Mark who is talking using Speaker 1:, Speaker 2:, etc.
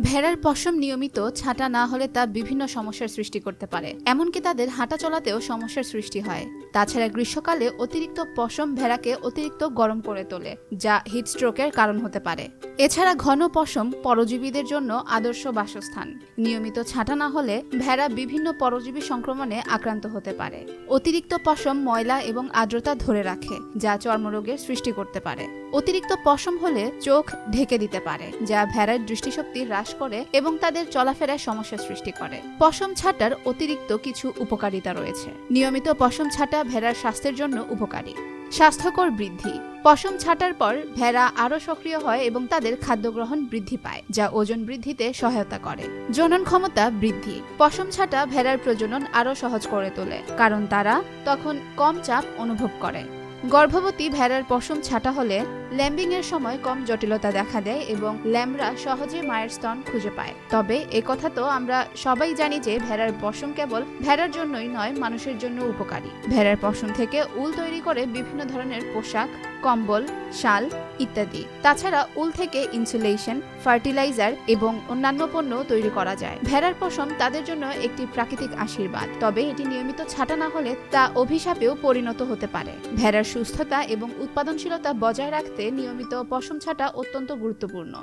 Speaker 1: ভেড়ার পশম নিয়মিত ছাঁটা না হলে তা বিভিন্ন সমস্যার সৃষ্টি করতে পারে। এমনকি তাদের হাঁটা চলাতেও সমস্যার সৃষ্টি হয়। তাছাড়া গ্রীষ্মকালে অতিরিক্ত পশম ভেড়াকে অতিরিক্ত গরম করে তোলে, যা হিট স্ট্রোকের কারণ হতে পারে। এছাড়া ঘন পশম পরজীবীদের জন্য আদর্শ বাসস্থান। নিয়মিত ছাটা না হলে ভেড়া বিভিন্ন পরজীবী সংক্রমণে আক্রান্ত হতে পারে। অতিরিক্ত পশম ময়লা এবং আর্দ্রতা ধরে রাখে, যা চর্মরোগের সৃষ্টি করতে পারে। অতিরিক্ত পশম হলে চোখ ঢেকে দিতে পারে, যা ভেড়ার দৃষ্টিশক্তি হ্রাস করে এবং তাদের চলাফেরায় সমস্যার সৃষ্টি করে। পশম ছাটার অতিরিক্ত কিছু উপকারিতা রয়েছে। নিয়মিত পশম ছাটা ভেড়ার স্বাস্থ্যের জন্য উপকারী। স্বাস্থ্যকর বৃদ্ধি। পশম ছাটার পর ভেড়া আরও সক্রিয় হয় এবং তাদের খাদ্য গ্রহণ বৃদ্ধি পায়, যা ওজন বৃদ্ধিতে সহায়তা করে। জনন ক্ষমতা বৃদ্ধি। পশম ছাটা ভেড়ার প্রজনন আরও সহজ করে তোলে, কারণ তারা তখন কম চাপ অনুভব করে। গর্ভবতী ভেড়ার পশম ছাটা হলে ল্যাম্বিং এর সময় কম জটিলতা দেখা দেয় এবং ল্যাম্বরা সহজে মায়ের স্তন খুঁজে পায়। তবে কথা তো আমরা সবাই জানি যে ভেড়ার পশম কেবল ভেড়ার জন্যই নয়, মানুষের জন্য উপকারী। ভেড়ার পশম থেকে উল তৈরি করে বিভিন্ন ধরনের পোশাক কম্বল, শাল ইত্যাদি। তাছাড়া উল থেকে ইনসুলেশন, ফার্টিলাইজার এবং অন্যান্য পণ্য তৈরি করা যায়। ভেড়ার পশম তাদের জন্য একটি প্রাকৃতিক আশীর্বাদ, তবে এটি নিয়মিত ছাটা না হলে তা অভিশাপেও পরিণত হতে পারে। ভেড়ার সুস্থতা এবং উৎপাদনশীলতা বজায় রাখতে নিয়মিত পশম ছাটা অত্যন্ত গুরুত্বপূর্ণ।